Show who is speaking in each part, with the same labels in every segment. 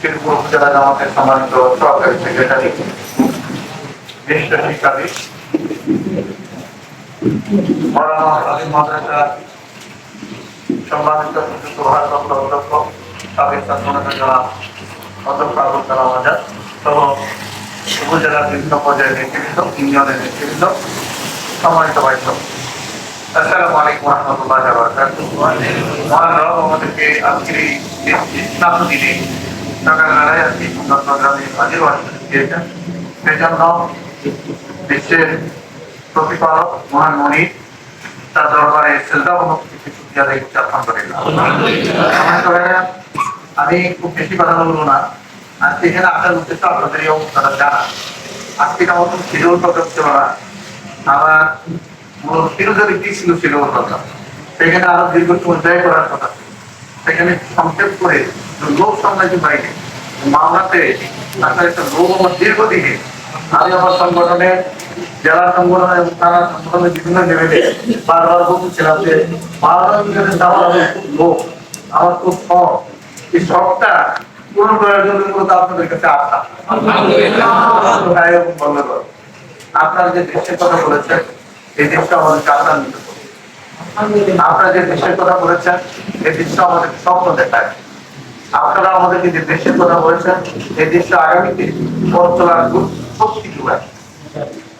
Speaker 1: শিরপুর উপজেলা জামাতের সম্মানিত সহকারী সেক্রেটারি বিশিষ্ট শিক্ষাবিদ মাদ্রাসা সম্মানিত ভারপ্রাপ্ত অধ্যক্ষ। সাবেক ছাত্রনেতা জনাব অধ্যক্ষ আবুল কালাম আজাদ সহ উপজেলার বিভিন্ন পর্যায়ের নেতৃবৃন্দ, ইউনিয়নের নেতৃবৃন্দ, সম্মানিত ভাইস আসসালামু আলাইকুম রহমতুল্লাহ মহান রব আমাদেরকে প্রতিপালক মহান তার দরবারে শ্রদ্ধা অনুভূতি আমি খুব বেশি কথা বলব না। আজকে এখানে আসার উদ্দেশ্য আপনাদের এই অবস্থাটা জানা আজকে আমাদের শিডিউল প্রোগ্রাম ছিল না আমার মূল ফিরোজের একটি ছিল কথা। সেখানে আরও দীর্ঘ সময় করার কথা। সেখানে সংক্ষেপ করে লোক সামলাইতে বাইরে মামলাতে একটা লোক আমার দীর্ঘদিনে। আমি আমার সংগঠনের জেলা সংগঠন এবং থানা সংগঠনের বিভিন্ন লেভেলে বারবার বলছিলাম যে লোক আমার খুব শখ। এই শখটা পূরণ করার জন্য মূলত আপনাদের কাছে আসা আপনারা যে দেশের কথা বলেছেন এই দেশটা আমাদের আনন্দিত করে। আপনারা যে দেশের কথা বলেছেন এই দেশটা আমাদের স্বপ্ন দেখায়। আপনারা আমাদেরকে যে দেশের কথা বলেছেন এই দেশটা আগামীতে পথ চলার শক্তি যোগায়।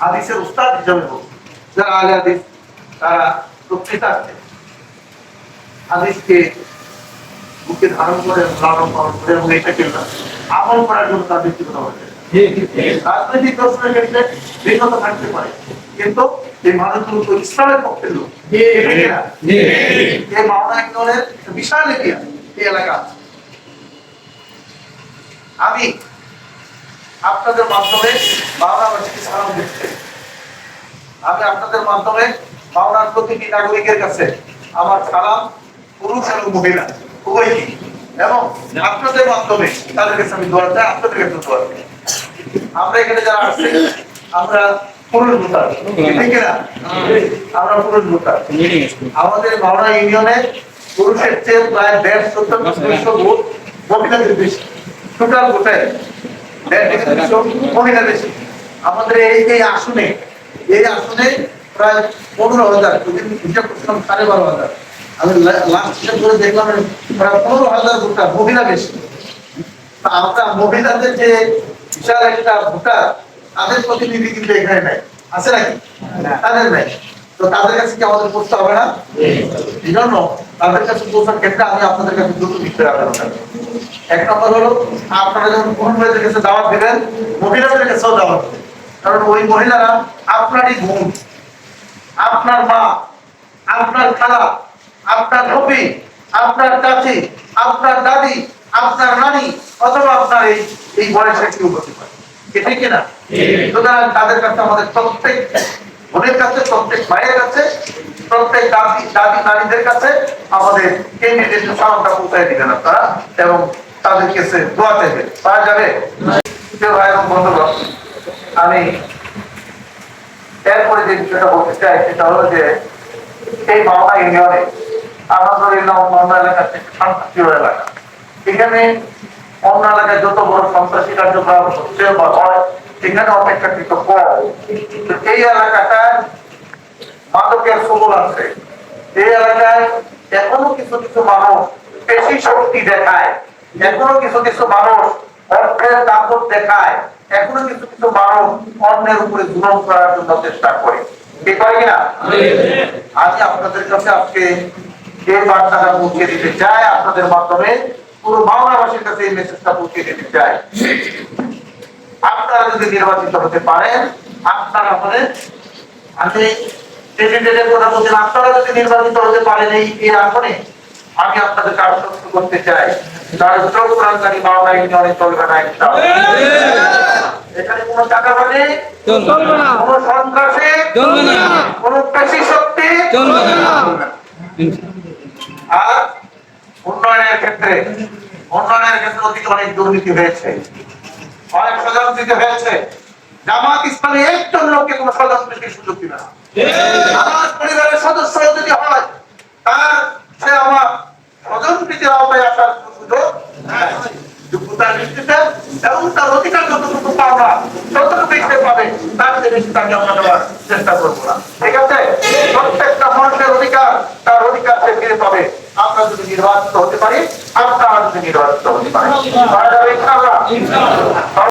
Speaker 1: হাদিসের উস্তাদ হিসাবে বলছি যারা আলে হাদিস তারা আছে। হাদিসকে বুকে ধারণ করে লালন পালন করে এবং এটাকে আমল করার জন্য তার ব্যক্তিগত হয়েছে রাজনৈতিক দর্শনের ক্ষেত্রে ভিন্নত থাকতে পারে কিন্তু এই মানুষগুলো তো ইসলামের পক্ষের লোক? এই মাওনা বিশাল এরিয়া এই এলাকা আমি আপনাদের মাধ্যমে বাংলাবাসীকে সালাম দিচ্ছি আমি আপনাদের মাধ্যমে মাওনার প্রতিটি নাগরিকের কাছে আমার সালাম, পুরুষ এবং মহিলা, উভয়ই। এবং আপনাদের মাধ্যমে তাদের কাছে আমি দোয়া চাই, আপনাদের কাছে দোয়া চাই। আমরা এখানে যারা আছি, আমরা পুরুষ ভোটার, ঠিক না আমরা পুরুষ ভোটার। আমাদের মাওনা ইউনিয়নে পুরুষের চেয়ে প্রায় দেড়শো দুইশো মহিলাদের বেশি। টোটাল ভোটে দেড় থেকে দুইশো মহিলা বেশি আমাদের এই এই আসনে এই আসনে প্রায় পনেরো হাজার ওদিন হিসাব করছিলাম সাড়ে বারো হাজার। আমি লাস্ট হিসাব করে দেখলাম প্রায় পনেরো হাজার ভোটার মহিলা বেশি। আমরা মহিলাদের যে বিশাল একটা ভোটার তাদের প্রতিনিধি কিন্তু এখানে নাই। আছে নাকি? তাদের নাই। তো তাদের কাছে কি আমাদের হবে না? এই জন্য তাদের কাছে পৌঁছার ক্ষেত্রে আমি আপনাদের কাছে দুটো বিষয় আবেদন। এক নম্বর হলো আপনারা যখন পুরুষদের কাছে দাওয়াত দেবেন মহিলাদের কাছেও দাওয়াত কারণ ওই মহিলারা আপনারই বোন আপনার মা আপনার খালা আপনার রবি আপনার চাচি আপনার দাদি আপনার নানি অথবা আপনার এই এই বয়সের কেউ হতে পারে। ঠিক কিনা সুতরাং তাদের কাছে আমাদের প্রত্যেক বোনের কাছে প্রত্যেক ভাইয়ের কাছে প্রত্যেক দাদি দাদি নারীদের কাছে আমাদের ক্যান্ডিডেট সালামটা পৌঁছায় দিবেন আপনারা এবং তাদের কাছে দোয়া চাইবেন। পাওয়া যাবে ভাই এবং বন্ধুগণ, আমি এরপরে যে বিষয়টা বলতে চাই, সেটা হলো যে এই মাওনা ইউনিয়নে আলহামদুলিল্লাহ অন্য এলাকা থেকে শান্তিপ্রিয় এলাকা এখানে অন্য এলাকায় যত বড় সন্ত্রাসী কার্যকলাপ হচ্ছে বা হয় এখানে অপেক্ষাকৃত কম। এই এলাকাটায় মাদকের সবল আছে। এই এলাকায় এখনও কিছু কিছু মানুষ বেশি শক্তি দেখায়। এখনও কিছু কিছু মানুষ অর্থের দাপট দেখায়। এখনও কিছু কিছু মানুষ অন্যের উপরে জুলুম করার জন্য চেষ্টা করে। আমি আপনাদের কাছে আজকে এই বার্তাটা পৌঁছে দিতে চাই, আপনাদের মাধ্যমে পুরো মাওলাবাসীর কাছে এই মেসেজটা পৌঁছে দিতে চাই। আপনারা যদি নির্বাচিত হতে পারেন আপনারা হলে আমি ক্যান্ডিডেটের কথা বলছেন আপনারা যদি নির্বাচিত হতে পারেন এই এই আসনে আমি আপনাদেরকে আশ্বস্ত করতে চাই। তার চোখ প্রাণকারী মাওলা ইউনিয়নে চলবে না ইনশাআল্লাহ। এখানে কোনো টাকাবাজি
Speaker 2: চলবে না।
Speaker 1: কোনো সন্ত্রাসী?
Speaker 2: চলবে না।
Speaker 1: কোনো পেশি শক্তি?
Speaker 2: চলবে না।
Speaker 1: আর উন্নয়নের ক্ষেত্রে উন্নয়নের ক্ষেত্রে অতীতে অনেক দুর্নীতি হয়েছে। অনেক স্বজনপ্রীতি হয়েছে। জামাত ইসলামী একজন লোককে কোনো স্বজনপ্রীতির সুযোগ দিবে না। পরিবারের সদস্য যদি হয়, তার সে আমার আওতায় আসার সুযোগ মানুষের অধিকার, তার অধিকার পাবে। আমরা যদি নির্বাচিত হতে পারি আপনারা যদি নির্বাচিত হতে পারি